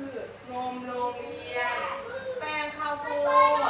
คือนมโรงเรียน แป้งข้าวโพด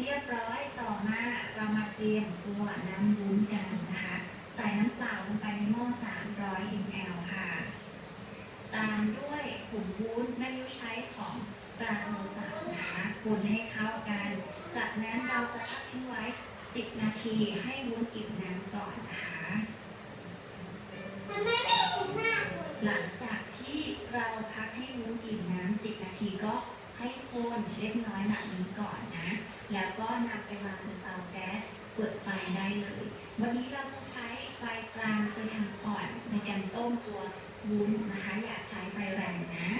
เรียบร้อยต่อมาเรามาเตรียมตัวน้ำวุ้นกันนะคะ ใส่น้ำเปล่าลงไปในหม้อ 300 ml ค่ะ ตามด้วยผงวุ้นแม่ยุใช้ของปลาโนสานะคะคนให้เข้ากัน จากนั้นเราจะพักทิ้งไว้ 10 นาทีให้วุ้นอิ่มน้ำก่อนนะคะหลังจากที่เราพักให้วุ้นอิ่มน้ำ10 นาทีก็ให้คนเล็กน้อยแบบนี้ก่อน แล้วก็นำไปวางบนเตาแก๊สเปิดไฟได้เลย วันนี้เราจะใช้ไฟกลางไปทางอ่อนในการต้มตัววุ้นนะคะอย่าใช้ไฟแรงนะ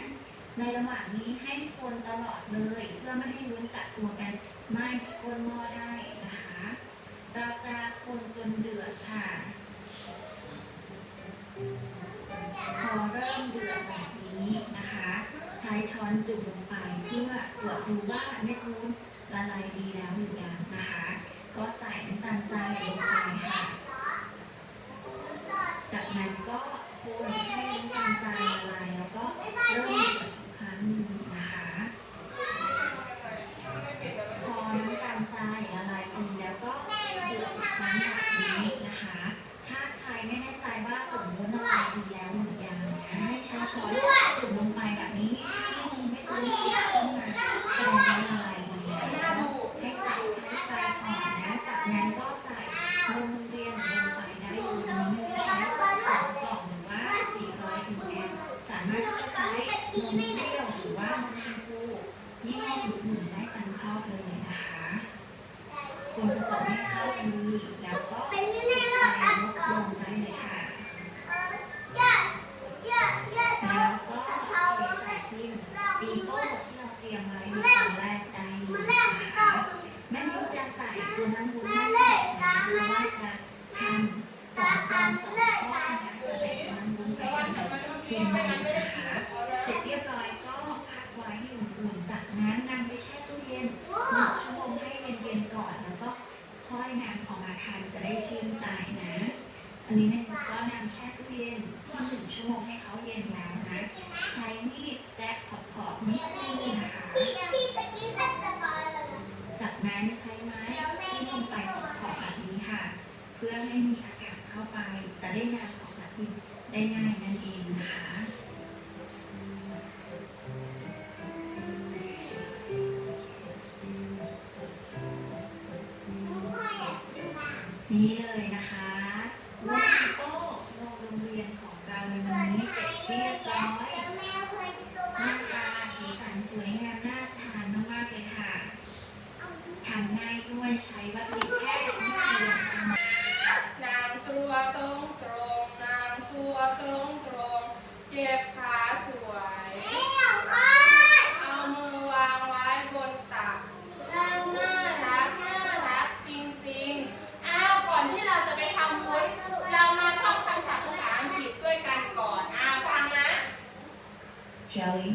ในระหว่างนี้ให้คนตลอดเลย เพื่อไม่ให้วุ้นจัดตัวกันไหม้ก้นหม้อได้นะคะ เราจะคนจนเดือดค่ะพอเริ่มเดือดแบบนี้นะคะ ใช้ช้อนจุ่ม อันนี้แม่ก็นำแช่ตู้เย็นคว่ำหนึ่งชั่วโมงให้เขาเย็นแล้วนะ ใช้มีดแซกข ตรงตเก็บขาสวย เอามือวางไว้บนตัก ช่างน่ารักน่ารักจริงๆ อ้าวก่อนที่เราจะไปทำบุญเรามาท่องคำศัพท์ภาษาอังกฤษด้วยกันก่อน อ้ฟังนะ Jelly